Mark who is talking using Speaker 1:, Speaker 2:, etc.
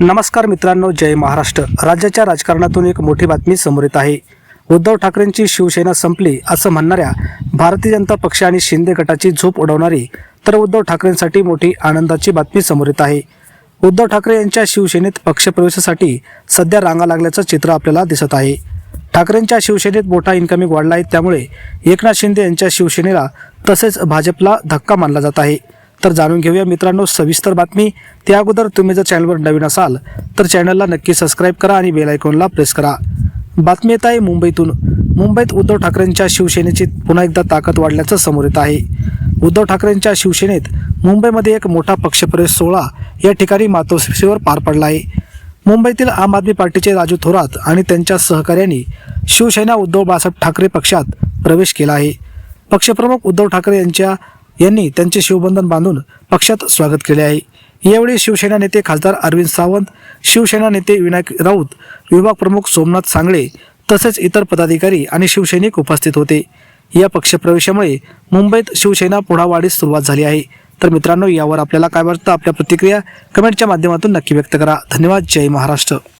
Speaker 1: नमस्कार मित्रांनो जय महाराष्ट्र. राज्याच्या राजकारणातून एक मोठी बातमी समोर येत आहे. उद्धव ठाकरेंची शिवसेना संपली असं म्हणणाऱ्या भारतीय जनता पक्ष आणि शिंदे गटाची झोप उडवणारी तर उद्धव ठाकरेंसाठी मोठी आनंदाची बातमी समोर येत आहे. उद्धव ठाकरे यांच्या शिवसेनेत पक्षप्रवेशासाठी सध्या रांगा लागल्याचं चित्र आपल्याला दिसत आहे. ठाकरेंच्या शिवसेनेत मोठा इन्कमिंग वाढला आहे त्यामुळे एकनाथ शिंदे यांच्या शिवसेनेला तसेच भाजपला धक्का मानला जात आहे. तर जाणून घेऊया. मित्रांनो सविस्तर बातमी. त्या अगोदर तुम्ही जर चॅनलवर नवीन असाल तर चॅनलला नक्की सबस्क्राईब करा आणि बेल आयकॉनला प्रेस करा. बातमी येत आहे मुंबईतून. मुंबईत उद्धव ठाकरेंच्या शिवसेनेची पुन्हा एकदा ताकद वाढल्याचं समोर येत आहे. उद्धव ठाकरेंच्या शिवसेनेत मुंबईमध्ये एक मोठा पक्षप्रवेश सोहळा या ठिकाणी मातोश्रीवर पार पडला आहे. मुंबईतील आम आदमी पार्टीचे राजू थोरात आणि त्यांच्या सहकार्यांनी शिवसेना उद्धव बाळासाहेब ठाकरे पक्षात प्रवेश केला आहे. पक्षप्रमुख उद्धव ठाकरे यांच्या यांनी त्यांचे शिवबंधन बांधून पक्षात स्वागत केले आहे. यावेळी शिवसेना नेते खासदार अरविंद सावंत शिवसेना नेते विनायक राऊत विभाग प्रमुख सोमनाथ सांगळे तसेच इतर पदाधिकारी आणि शिवसैनिक उपस्थित होते. या पक्षप्रवेशामुळे मुंबईत शिवसेना पुढा वाढीस सुरुवात झाली आहे. तर मित्रांनो यावर आपल्याला काय वाटतं? आपल्या प्रतिक्रिया कमेंटच्या माध्यमातून नक्की व्यक्त करा. धन्यवाद. जय महाराष्ट्र.